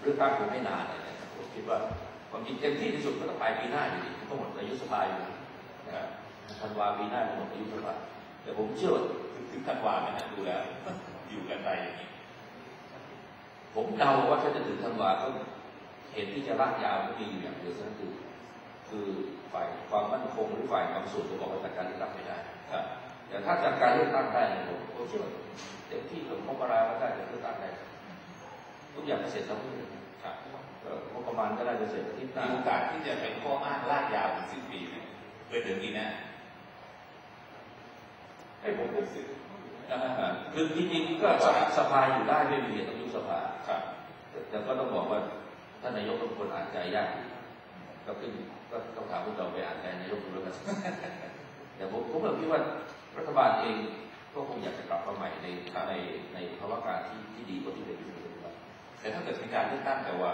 เรื่องตั้งคงไม่นานเลยนะผมคิดว่าความจริงเต็มที่ที่สุดก็ต้องปลายปีหน้าอยู่ดีก็หมดอายุสบายอยู่นะครับธันวาปีหน้าหมดอายุสบายแต่ผมเชื่อถึงธันวาไหมฮะดูแล้วอยู่กันไปอย่างนี้ผมเดาว่าถ้าจะถึงธันวาก็เหตุที่จะลากยาวก็มีอยู่อย่างเดียวนั่นคือคือฝ่ายความมั่นคงหรือฝ่ายความสุขจะบอกว่าจัดการเลือกตั้งไม่ได้ครับแต่ถ้าจัดการเลือกตั้งได้ผมเชื่อเต็มที่กับมกราก็ได้จะเลือกตั้งได้ ทุกอย่างจะเสร็จแล้วไม่เลยครับก็งบประมาณก็ได้จะเสร็จอาทิตย์หมีน้าโอกาสที่จะเป็นข้ออ้างลากยาวถึงสิ้นปีไหมเกิดถึงปีหน้าให้ผมผมสิคือจริงๆก็สภาอยู่ได้ไม่มีเหตุต้องยุบสภาครับแต่ก็ต้องบอกว่าท่านนายกเป็นคนอ่านใจยากก็ขึ้นก็ต้องถามพวกเราไปอ่านใจนายกดูแล้วกันแต่ผมผมก็คิดว่ารัฐบาลเองก็คงอยากจะกลับมาใหม่ในในในภาวะการที่ที่ดีกว่าที่เป็นอยู่ปัจจุบัน แต่ถ้าเกิดมีการเลือกตั้งแต่ว่า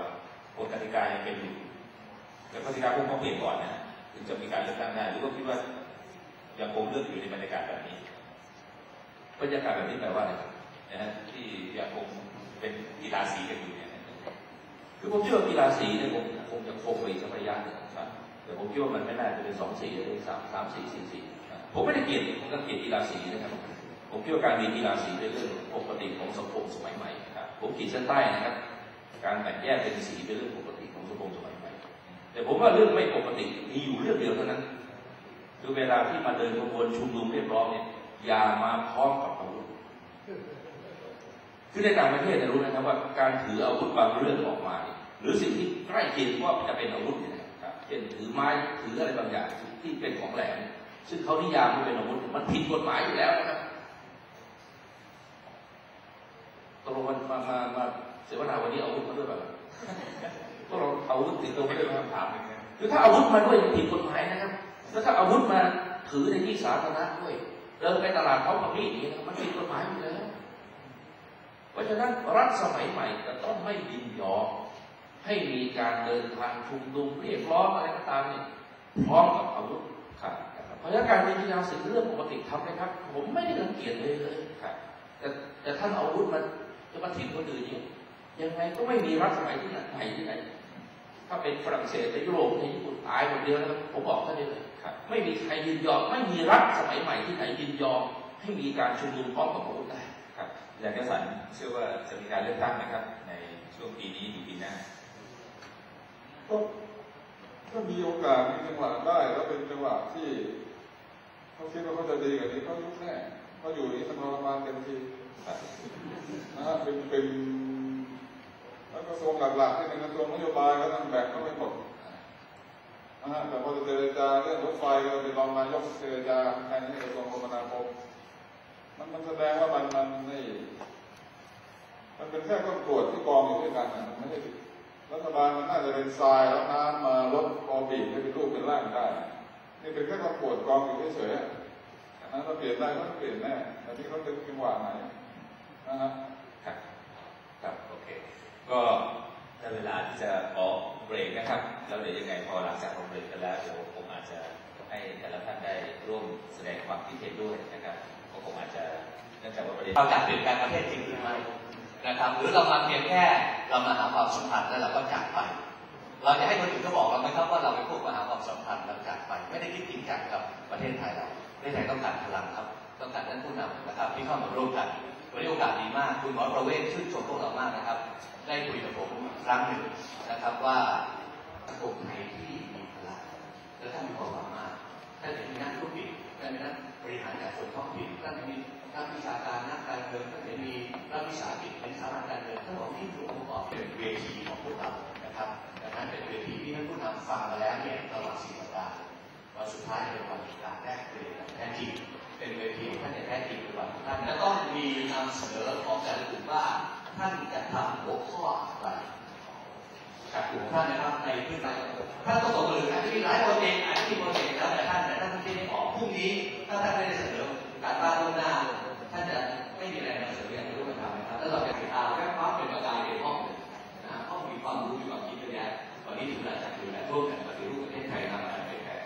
กฎกติกายังเป็นอยู่แต่กฎกติกาคงต้องเปลี่ยนก่อนนะถึงจะมีการเลือกตั้งได้หรือว่าคิดว่ายังคงเลือกอยู่ในบรรยากาศแบบนี้บรรยากาศแบบนี้แปลว่าอะไรนะฮะที่ยังคงเป็นกีฬาสีกันอยู่เนี่ยคือผมเชื่อว่ากีฬาสีเนี่ยคงคงจะคงไปสักระยะหนึ่งครับแต่ผมคิดว่ามันไม่น่าจะเป็นสองสีหรือสามสามสีสี่สีผมไม่ได้เกลียดผมก็เกลียดกีฬาสีนะครับ ผมคิดว่าการมีกีฬาสีเป็นเรื่องปกติของสังคมสมัยใหม่ ผมขีดเส้นใต้นะครับ การแบ่งแยกเป็นสีเป็นเรื่องปกติของสังคมสมัยใหม่แต่ผมว่าเรื่องไม่ปกติมีอยู่เรื่องเดียวเท่านั้น คือเวลาที่มาเดินขบวนชุมนุมเรียบร้อยเนี่ยอย่ามาพร้อมกับอาวุธคือในต่างประเทศเนี่ยรู้นะครับว่าการถืออาวุธบางเรื่องออกมาหรือสิ่งที่ใกล้เคียงว่าจะเป็นอาวุธเนี่ยนะครับเช่นถือไม้ถืออะไรบางอย่างที่เป็นของแหลมซึ่งเขานิยามว่าเป็นอาวุธมันผิดกฎหมายอยู่แล้วนะครับตก ลงมันมามามาเสวนาวันนี้อาวุธมาด้วยแบบก็เราอาวุธติดตัวไม่ได้มาคำถามหนึ่งนะคือถ้าอาวุธมาด้วยผิดกฎหมายนะครับ แล้วถ้าอาวุธมาถือในที่สาธารณะด้วยเดินไปตลาดเขากับมีดอย่างนี้มันผิดกฎหมายอยู่แล้ว เพราะฉะนั้นรัฐสมัยใหม่จะต้องไม่ยินยอมให้มีการเดินทางชุมนุมเรียกร้องอะไรก็ตามเนี่ยพร้อมกับอาวุธครับเพราะฉะนั้นการมีกีฬาสีเรื่องปกติทำนะครับ ผมไม่ได้รังเกียจเลยเลยครับแต่แต่ท่านเอาอาวุธมัน จะมาถิ่นคนอื่นเนี่ยยังไงก็ไม่มีรัฐสมัยที่ไหนไหนที่ไหนถ้าเป็นฝรั่งเศสในยุโรปในญี่ปุ่นตายหมดเดียวนะครับผมบอกท่านได้เลยครับไม่มีใครยินยอมไม่มีรัฐสมัยใหม่ที่ไหนยินยอมให้มีการชุมนุมพร้อมกับอาวุธได้ครับอาจารย์กสันเชื่อว่าจะมีการเลือกตั้งนะครับ ในช่วงปีนี้หรือปีหน้าก็ก็มีโอกาสมีจังหวะได้แล้วเป็นจังหวะที่เขาคิดว่าเขาจะดีกว่านี้เขายุบแน่เขาอยู่อย่างนี้มันทรมานเต็มทีครับ นะเป็นเป็นแล้วกระทรวงหลักๆที่เป็นกระทรวงนโยบายก็ต้องแบ่งเขาไปหมดนะฮะแต่พอจะเจรจาเรื่องรถไฟก็เป็นรองนายกเจรจาแทนที่กระทรวงคมนาคมมันมันแสดงว่ามันมันไม่มันเป็นแค่ก้อนกรวดที่กองอยู่ด้วยกันนะมันไม่ได้รัฐบาลมันน่าจะเป็นทรายแล้วน้ำมาลดพอบีบให้เป็นรูปเป็นร่างได้ นี่เป็นแค่ก้อนกรวดกองอยู่เฉยๆอะนะถ้าเปลี่ยนได้ก็เปลี่ยนแน่แต่ที่เขาดึงจังหวะไหน ครับครับโอเค ก็ได้เวลาที่จะขอเบรกนะครับ แล้วเดี๋ยวยังไงพอหลังจากเราเบรกกันแล้วเดี๋ยวผมอาจจะให้แต่ละท่านได้ร่วมแสดงความคิดเห็นด้วยนะครับก็คงอาจจะเนื่องจากว่าประเด็นเราจะเปลี่ยนแปลงประเทศจริงหรือไม่นะครับ หรือเรามาเพียงแค่เรามาหาความสัมพันธ์แล้วเราก็จากไป เราจะให้คนอื่นเขาบอกเราไหมครับว่าเราเป็นพวกมาหาความสัมพันธ์แล้วจากไป ไม่ได้คิดจริงจังกับประเทศไทยเราประเทศไทยต้องการพลังครับ ต้องการท่านผู้นำนะครับที่เข้ามาร่วมกัน วันนี้โอกาสดีมาก คุณหมอประเวศชื่นชมพวกเรามากนะครับ ได้คุยกับผมครั้งหนึ่งนะครับว่าสังคมไหนที่มีพลังและท่านมีความหวังมากท่านเป็นนักธุรกิจท่านเป็นนักบริหารการส่วนท้องถิ่นท่านมีนักวิชาการนักการเมืองท่านเป็นมีนักวิสาหกิจเป็นสถาบันการเงินท่านบอกที่ถูกประกอบเป็นเวทีของพวกเรา เสนอของแต่ละกลุ่มว่าท่านจะทำหัวข้ออะไรกับกลุ่มท่านนะครับในพื้นที่ท่านก็ตกมืออาจจะมีหลายโปรเจกต์อาจจะมีโปรเจกต์แล้วแต่ท่านแต่ท่านไม่ได้ออกพรุ่งนี้ ถ้าท่านไม่ได้เสนอการบ้านล่วงหน้า ท่านจะไม่มีแรงนำเสนออย่างที่รู้กันทำนะครับแล้วเราจะติดตามแค่ความเป็นประกายในห้องนะห้องมีความรู้มีความคิดเยอะแยะวันนี้ถึงเวลาจะดูแลร่วมกันปฏิรูปประเทศไทยทำการเป็นแผน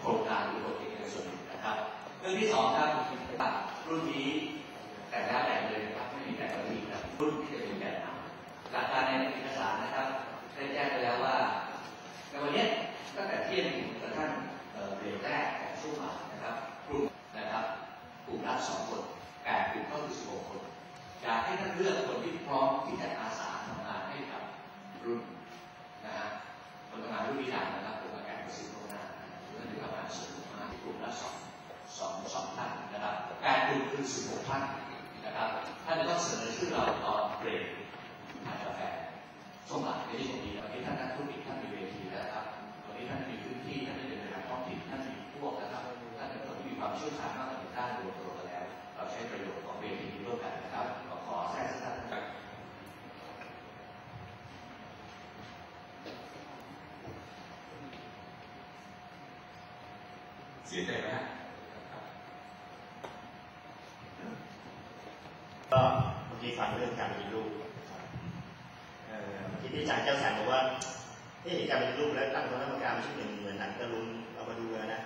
โครงการหรือโปรเจกต์ในส่วนหนึ่งนะครับ เรื่องที่สองครับรุ่นนี้แต่แล้วแต่เลยนะครับไม่มีแต่ละทีครับรุ่นที่จะเป็นแกนนำหลักการในเอกสารนะครับ ช่วงบ่ายไม่ได้ช่วงนี้วันนี้ท่านนักธุรกิจท่านมีเวทีแล้วนะครับวันนี้ท่านมีพื้นที่ท่านได้เป็นในท้องถิ่นท่านมีพวกนะครับท่านเป็นคนที่มีความเชี่ยวชาญมากกว่าท่านรวมตัวกันแล้ว เราใช้ประโยชน์ของเวทีนี้ร่วมกันนะครับขอขอแทรกสั้นๆนะครับ เสียใจไหมฮะก็เมื่อกี้ฟังเรื่องการปฏิรูปนะครับเอ่อเมื่อกี้ที่อาจารย์เจ้าสารบอกว่าเอ๊ะการปฏิรูปแล้วตั้งคณะกรรมการชุดหนึ่งเหมือนหนังตะลุนเรามาดูกันนะ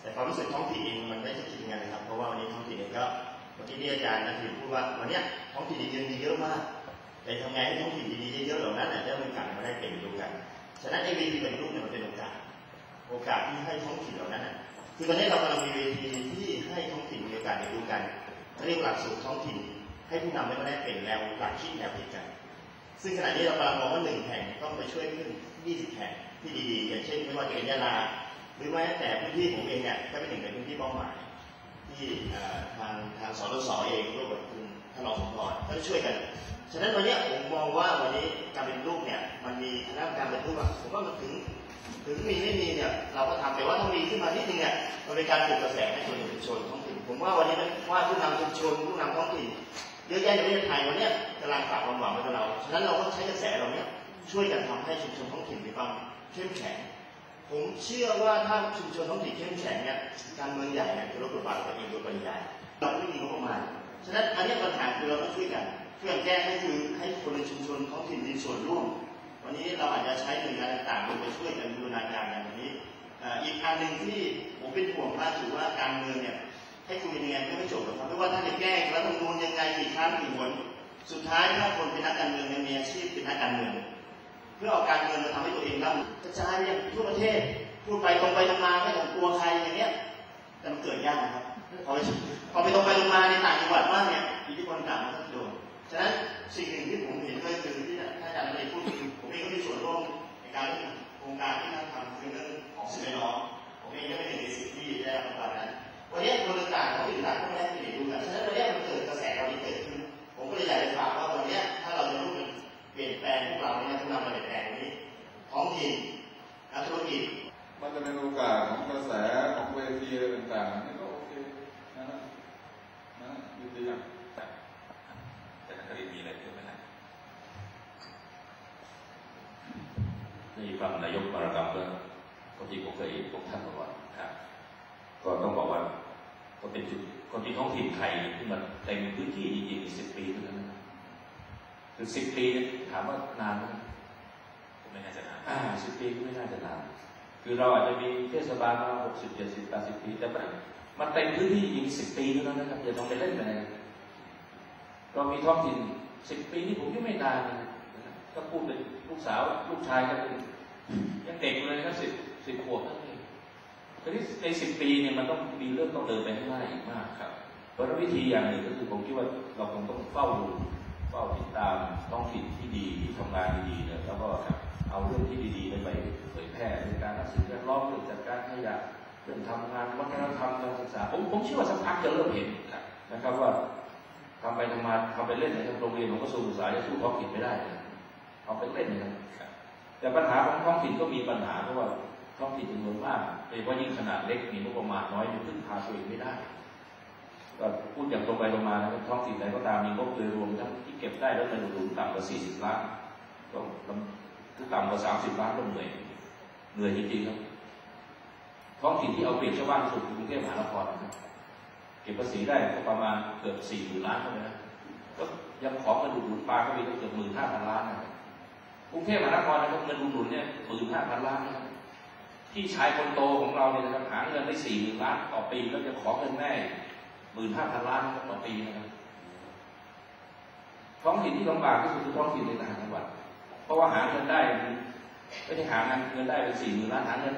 แต่ความรู้สึกท้องถิ่นเองมันไม่ใช่คิดย่างนั้นเลยครับ เพราะว่าวันนี้ท้องถิ่นเองก็เมื่อกี้ที่อาจารย์นักเรียนพูดว่าวันนี้ท้องถิ่นดีๆมีเยอะมากแต่ทำไงให้ท้องถิ่นดีๆเยอะๆเหล่านั้นจะมีการมาได้เป็นรูปกัน ฉะนั้นไอ้เวทีเป็นรูปเนี่ยมันเป็นโอกาส โอกาสที่ให้ท้องถิ่นเหล่านั้น คือตอนนี้เรากำลังมีเวทีที่ให้ท้องถิ่นมีโอกาสได้รู้กัน เรียกหลักสูตรท้องถิ่น ให้ผู้นำได้มาแลกเปลี่ยนแนวหลักคิดแนวคิดกัน ซึ่งขณะนี้เรากำลังมองว่าหนึ่งแห่งต้องไปช่วยขึ้น 20 แห่งที่ดีๆ อย่างเช่นไม่ว่าจะเป็นยะลา หรือแม้แต่พื้นที่ผมเองเนี่ยก็เป็นหนึ่งในพื้นที่เป้าหมายที่ทางทางสรสเองร่วมกับคุณ ท่านรองสมพรก็ช่วยกัน ฉะนั้นวันนี้ผมมองว่าวันนี้การเป็นรูปเนี่ยมันมีคณะกรรมการเป็นรูปอะผมว่ามันถึงถึงมีไม่มีเนี่ยเราก็ทำแต่ว่าถ้ามีขึ้นมานิดนึงเนี่ยมันเป็นการปลุกกระแสให้คนในชุมชนท้องถิ่นผมว่าวันนี้มันว่าผู้นำชุมชนผู้นำท้องถิ่นเยอะแยะในประเทศไทยวันนี้กำลังฝากความหวังไว้กับเราฉะนั้นเราก็ใช้กระแสเราเนี่ยช่วยกันทำให้ชุมชนท้องถิ่นมีความเข้มแข็ง ผมเชื่อว่าถ้าชุมชนท้องถิ่นเข้มแข็งเนี่ยการเมืองใหญ่เนี่ยจะลดบทบาทตัวเองโดยปริยายเราไม่มีงบประมาณ ฉะนั้นอันนี้ปัญหาคือเราต้องช่วยกันช่วยกันแก้ให้คือให้คนในชุมชนท้องถิ่นมีส่วนร่วม วันนี้เราอาจจะใช้หน่วยงานต่างๆไปช่วยกันบูรณาการกันวันนี้อีกอันหนึ่งที่ผมเป็นห่วงมากคือว่าการเมืองเนี่ยให้คุยยังไงก็ไม่จบหรอกครับไม่ว่าท่านจะแก้รัฐธรรมนูญยังไงกี่ครั้งกี่หนสุดท้ายถ้าคนเป็นนักการเมืองมีอาชีพเป็นนักการเมืองเพื่อเอาการเมืองมาทำให้ตัวเองร่ำกระจายไปยังทั่วประเทศพูดไปตรงไปตรงมาไม่ต้องกลัวใครอย่างเงี้ยแต่มันเกิดยากนะครับพอไป พอไปตรงไปตรงมาในต่างจังหวัดมางเนี่ยอิทธิพลต่างมันก็โดนฉะนั้นสิ่งหนึ่งที่ผมเห็น นี่ฟังนายกปารกรรมก็ก็ที่ผมเคยพบท่านบอกว่าครับก็ต้องบอกว่าก็เป็นจุดคนที่ท้องถิ่นไทยที่มันเต็มพื้นที่จริงๆสิบปีเท่านั้นนะคือสิบปีถามว่านานไหมไม่น่าจะนานอ่าสิบปีก็ไม่น่าจะนาน คือเราอาจจะมีเทศบาลมาหกสิบเจ็ดสิบแปดสิบปีแต่มันมันเต็มพื้นที่จริงสิบปีเท่านั้นนะครับอย่าต้องไปเล่นไปไหนเรามีท้องถิ่นสิบปีนี่ผมยังไม่นานนะก็พูดเป็นลูกสาวลูกชายก็เป็น ยังเด็กเลยนะสิบสิบขวบนั่นเองทีนี้ในสิบปีเนี่ยมันต้องมีเรื่องต้องเดินไปข้างหน้าอีกมากครับ เพราะวิธีอย่างหนึ่งก็คือผมคิดว่าเราคงต้องเฝ้าดูเฝ้าติดตามท้องถิ่นที่ดีที่ทำงานดีๆเนี่ยแล้วก็เอาเรื่องที่ดีๆไปเผยแพร่ในการรักสิ่งแวดล้อมเรื่องจัดการขยะเรื่องทำงานวัฒนธรรมการศึกษาผมผมเชื่อว่าสักพักจะเริ่มเห็นนะครับว่าทำไปทำมาทำไปเล่นนะครับโรงเรียนของกระทรวงศึกษาจะสู้ท้องถิ่นไม่ได้เอาไปเล่นนะครับ แต่ปัญหาของท้องถิ่นก็มีปัญหาเพราะว่าท้องถิ่นจำนวนมากโดยเฉพาะยิ่งขนาดเล็กมีงบประมาณน้อยมันพึ่งพาตัวเองไม่ได้ก็พูดอย่างตรงไปตรงมานะครับท้องถิ่นใดก็ตามมีงบโดยรวมทั้งที่เก็บได้แล้วเงินหนุนต่ำกว่า 40 ล้านก็ต่ำกว่า 30 ล้านก็เหนื่อยเหนื่อยจริงๆครับท้องถิ่นที่เอาเปรียบชาวบ้านสุดกรุงเทพมหานครนะครับเก็บภาษีได้ก็ประมาณเกือบ4 0 0 0 0ล้านเท่านั้นก็ยังขอเงินอุดหนุนปลาก็มีก็เกือบหมื่นห้าพันล้านนะครับ กรุงเทพมหานครนะครับเงินอุดหนุนเนี่ยหมื่นห้าพันล้านนะครับที่ชายคนโตของเราเนี่ยนะครับหาเงินได้สี่หมื่นล้านต่อปีแล้วจะขอเงินแม่หมื่นห้าพันล้านต่อปีนะครับท้องถิ่นที่ลำบากที่สุดคือท้องถิ่นในต่างจังหวัด เพราะว่าหาเงินได้ไม่ได้หาเงินเงินได้เป็นสี่หมื่นล้านหาเงิน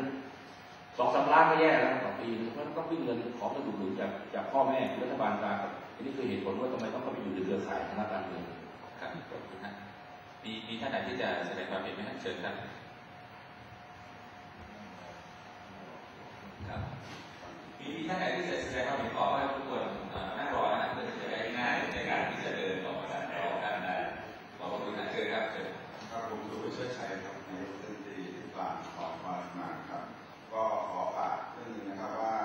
สองสามล้านก็แย่แล้วต่อปีเพราะต้องวิ่งเงินขอเงินดุหนุนจากจากพ่อแม่รัฐบาลกลางอันนี้คือเหตุผลว่าทำไมต้องเข้าไปอยู่ในเครือข่ายทางการเมืองครับขอบคุณฮะ มีมีท่านไหนที่จะแสดงความเห็นไหมครับเชิญครับครับมีมีท่านไหนที่จะแสดงความเห็นขอว่าทุกคนนั่งรอนะเพื่อจะได้ง่ายในการที่จะเดินออกมาจากรอกันได้ขอบคุณนะเชิญครับเชิญครับผมสุวิเชษชัยครับนายกรัฐมนตรีที่ากขอความมาครับ ก็ขอฝากเรื่องนึงนะครับว่า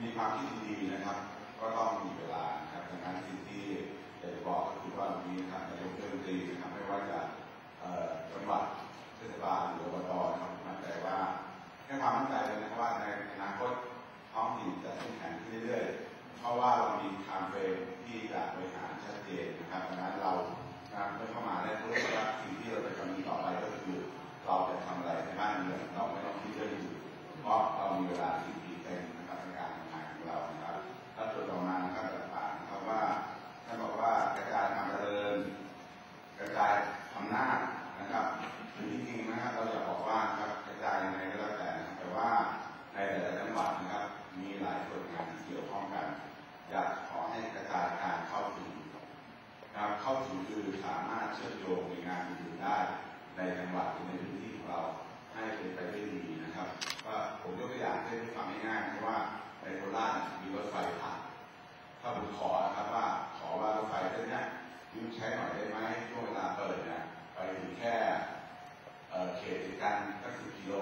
มีความคิด มีรถไฟผ่านถ้าผมขอครับว่าขอว่ารถไฟเส้นนี้ยืมใช้หน่อยได้ไหมช่วงเวลาเปิดเนี่ยไปถึงแค่เขตติดกันสักสิบกิโล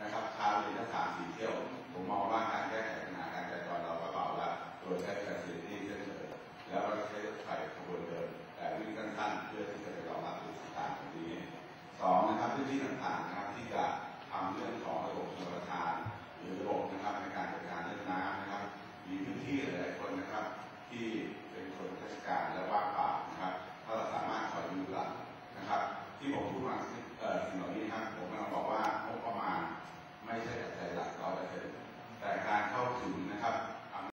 นะครับค้าเลยทั้งสามสี่เที่ยว ผมมองว่าการแก้ไขปัญหาการจราจรเราก็เบาละโดยใช้การสื่อที่เฉยนแล้วก็ใช้รถไฟขบวนเดิมแต่วิ่งสั้นๆ เพื่อที่จะรองรับสิ่งต่างๆตรงนี้สองนะครับพื้นที่ต่างๆนะครับที่จะทำเรื่องของระบบชลประทาน หรือระบบนะครับในการ ที่หลายๆคนนะครับ ที่เป็นคนราชการและว่างเปล่า